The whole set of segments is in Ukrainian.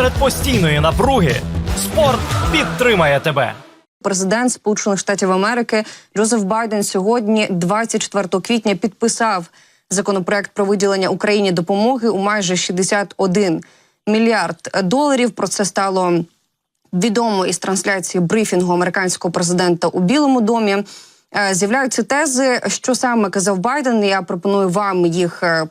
Серед постійної напруги спорт підтримає тебе. Президент Сполучених Штатів Америки Джозеф Байден сьогодні, 24 квітня, підписав законопроект про виділення Україні допомоги у майже 61 мільярд доларів. Про це стало відомо із трансляції брифінгу американського президента у Білому домі. Е, З'являються тези, що саме казав Байден. Я пропоную вам їх е,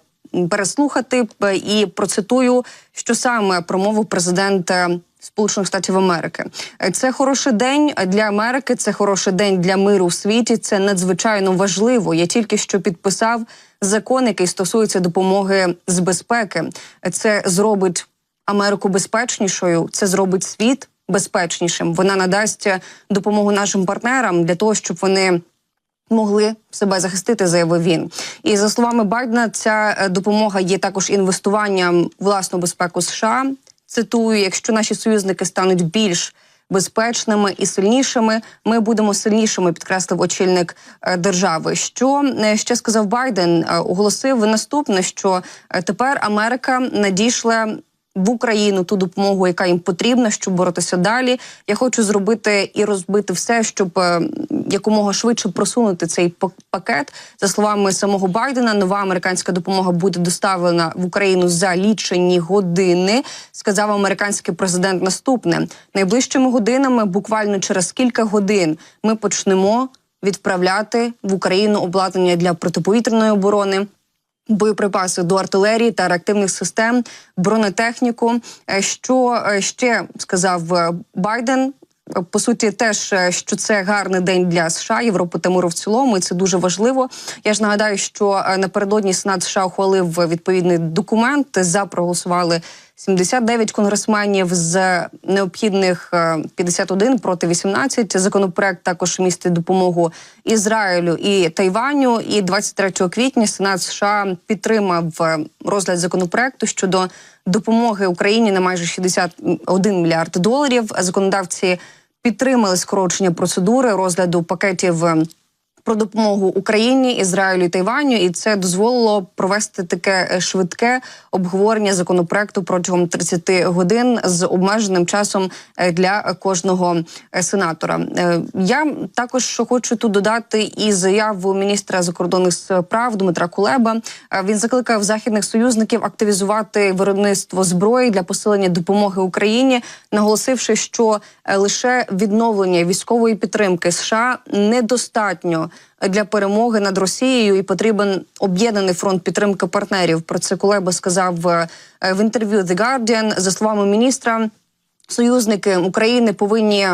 переслухати і процитую, що саме промовив президент е, Сполучених Штатів Америки. Е, Це хороший день для Америки. Це хороший день для миру в світі. Це надзвичайно важливо. Я тільки що підписав закон, який стосується допомоги з безпеки. Це зробить Америку безпечнішою. Це зробить світ безпечнішим. Вона надасть е, допомогу нашим партнерам для того, щоб вони могли себе захистити, заявив він. І за словами Байдена, ця е, допомога є також інвестуванням власну безпеку США. Цитую: якщо наші союзники стануть більш безпечними і сильнішими, ми будемо сильнішими, підкреслив очільник е, держави. Що е, ще сказав Байден? Оголосив наступне, що тепер Америка надійшла в Україну ту допомогу, яка їм потрібна, щоб боротися далі. Я хочу зробити і розбити все, щоб е, якомога швидше просунути цей пак- пакет. За словами самого Байдена, нова американська допомога буде доставлена в Україну за лічені години. Сказав американський президент наступне: найближчими годинами, буквально через кілька годин, ми почнемо відправляти в Україну обладнання для протиповітряної оборони боєприпаси до артилерії та реактивних систем, бронетехніку. Е, Що е, ще сказав е, Байден? По суті, теж що це гарний день для США, Європи та миру в цілому, і це дуже важливо. Я ж нагадаю, що напередодні Сенат США ухвалив відповідний документ. За проголосували 79 конгресменів з необхідних е, 51 проти 18. Законопроект також містить допомогу Ізраїлю і Тайваню. І 23 квітня Сенат США підтримав е, розгляд законопроекту щодо допомоги Україні на майже 61 мільярд доларів. Законодавці підтримали скорочення процедури розгляду пакетів. Про допомогу Україні, Ізраїлю Тайваню, і це дозволило провести таке е, швидке обговорення законопроекту протягом 30 годин з обмеженим часом е, для кожного е, сенатора. Я також хочу тут додати і заяву міністра закордонних справ Дмитра Кулеба. Він закликав західних союзників активізувати виробництво зброї для посилення допомоги Україні, наголосивши, що лише відновлення військової підтримки США недостатньо для перемоги над Росією і потрібен об'єднаний фронт підтримки партнерів. Про це Кулеба сказав е, в інтерв'ю The Guardian. За словами міністра, союзники України повинні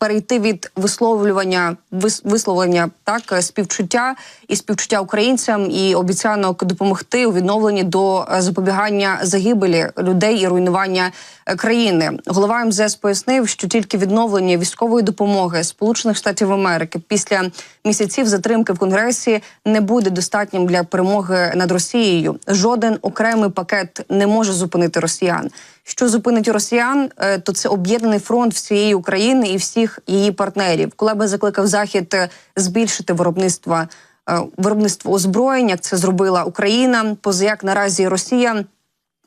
перейти від висловлювання вис- висловлення так е, співчуття і співчуття українцям і обіцянок допомогти у відновленні до е, запобігання загибелі людей і руйнування е, країни. Голова МЗС пояснив, що тільки відновлення військової допомоги Сполучених Штатів Америки після місяців затримки в Конгресі не буде достатнім для перемоги над Росією. Жоден окремий пакет не може зупинити росіян. Що зупинить росіян, е, то це об'єднаний фронт всієї України і всіх її партнерів. Кулеба закликав захід е, збільшити виробництво е, виробництво озброєнь, як це зробила Україна. Позаяк наразі Росія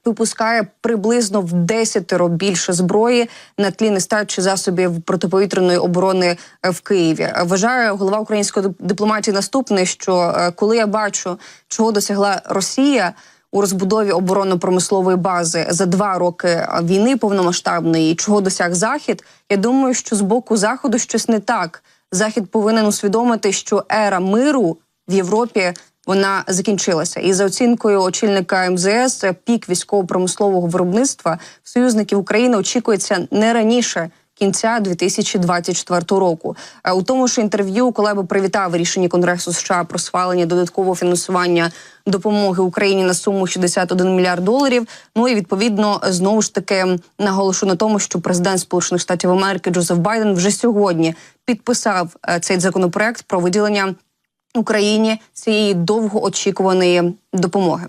випускає приблизно в десятеро більше зброї на тлі нестачі засобів протиповітряної оборони в Києві. Вважає голова української дипломатії наступне, що коли я бачу, чого досягла Росія. У розбудові оборонно-промислової бази за два роки війни повномасштабної, чого досяг захід. Я думаю, що з боку заходу щось не так. Захід повинен усвідомити, що ера миру в Європі вона закінчилася. І за оцінкою очільника МЗС, пік військово-промислового виробництва союзників України очікується не раніше. Кінця 2024 року Е, у тому ж інтерв'ю Колеба привітав рішення Конгресу США про схвалення додаткового фінансування допомоги Україні на суму 61 мільярд доларів. Ну і відповідно знову ж таки наголошу на тому, що президент Сполучених Штатів Америки Джозеф Байден вже сьогодні підписав е, цей законопроект про виділення Україні цієї довгоочікуваної допомоги.